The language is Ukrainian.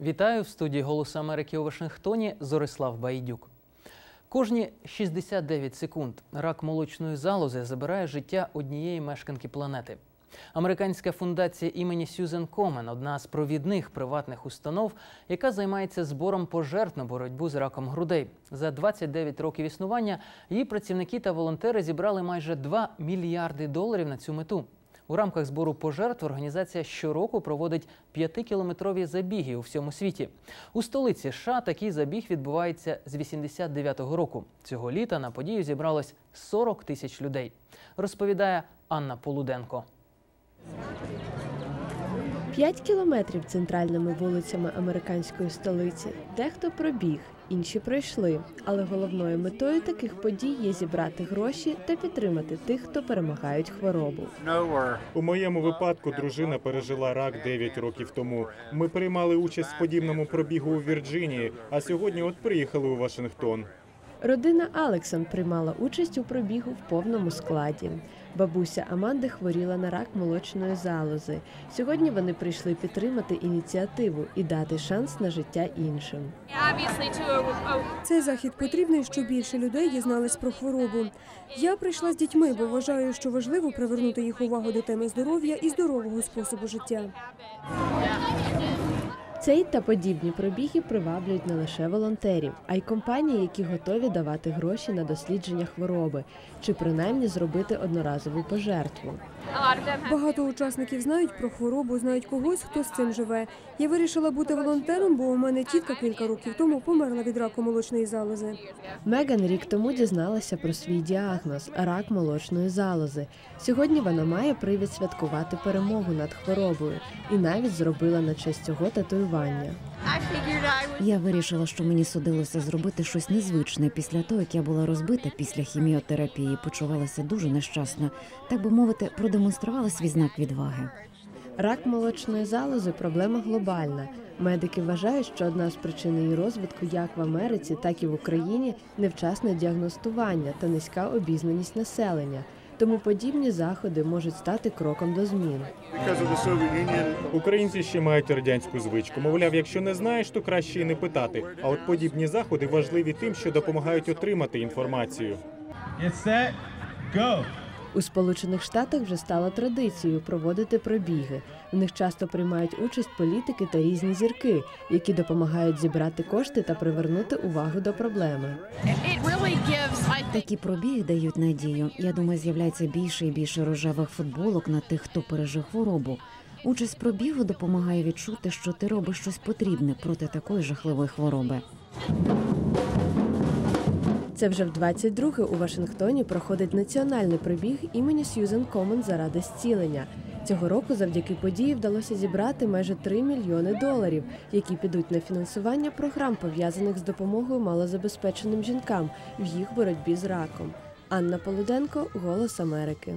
Вітаю в студії «Голосу Америки у Вашингтоні Зорислав Байдюк. Кожні 69 секунд рак молочної залози забирає життя однієї мешканки планети. Американська фундація імені Сюзен Комен одна з провідних приватних установ, яка займається збором пожертв на боротьбу з раком грудей. За 29 років існування її працівники та волонтери зібрали майже 2 мільярди доларів на цю мету. У рамках збору пожертв організація щороку проводить п'ятикілометрові забіги у всьому світі. У столиці США такий забіг відбувається з 89-го року. Цього літа на подію зібралось 40 тисяч людей. Розповідає Анна Полуденко. П'ять кілометрів центральними вулицями американської столиці. Дехто пробіг, інші пройшли. Але головною метою таких подій є зібрати гроші та підтримати тих, хто перемагають хворобу. У моєму випадку дружина пережила рак 9 років тому. Ми приймали участь в подібному пробігу у Вірджинії, а сьогодні от приїхали у Вашингтон. Родина Алексон приймала участь у пробігу в повному складі. Бабуся Аманди хворіла на рак молочної залози. Сьогодні вони прийшли підтримати ініціативу і дати шанс на життя іншим. Цей захід потрібний, щоб більше людей дізнались про хворобу. Я прийшла з дітьми, бо вважаю, що важливо привернути їх увагу до теми здоров'я і здорового способу життя. Цей та подібні пробіги приваблюють не лише волонтерів, а й компанії, які готові давати гроші на дослідження хвороби чи принаймні зробити одноразову пожертву. Багато учасників знають про хворобу, знають когось, хто з цим живе. Я вирішила бути волонтером, бо у мене тітка кілька років тому померла від раку молочної залози. Меган рік тому дізналася про свій діагноз рак молочної залози. Сьогодні вона має привід святкувати перемогу над хворобою і навіть зробила на честь цього татуювання. Я вирішила, що мені судилося зробити щось незвичне після того, як я була розбита після хіміотерапії, почувалася дуже нещасно, так би мовити, продемонструвала свій знак відваги. Рак молочної залози проблема глобальна. Медики вважають, що одна з причин її розвитку як в Америці, так і в Україні невчасне діагностування та низька обізнаність населення. Тому подібні заходи можуть стати кроком до змін. Українці ще мають радянську звичку. Мовляв, якщо не знаєш, то краще і не питати. А от подібні заходи важливі тим, що допомагають отримати інформацію. Get set, go. У Сполучених Штатах вже стало традицією проводити пробіги. В них часто приймають участь політики та різні зірки, які допомагають зібрати кошти та привернути увагу до проблеми. Такі пробіги дають надію. Я думаю, з'являється більше і більше рожевих футболок на тих, хто пережив хворобу. Участь пробігу допомагає відчути, що ти робиш щось потрібне проти такої жахливої хвороби. Це вже в 22-ге у Вашингтоні проходить національний прибіг імені Сьюзен Комен заради зцілення. Цього року завдяки події вдалося зібрати майже 3 мільйони доларів, які підуть на фінансування програм, пов'язаних з допомогою малозабезпеченим жінкам в їх боротьбі з раком. Анна Полуденко, Голос Америки.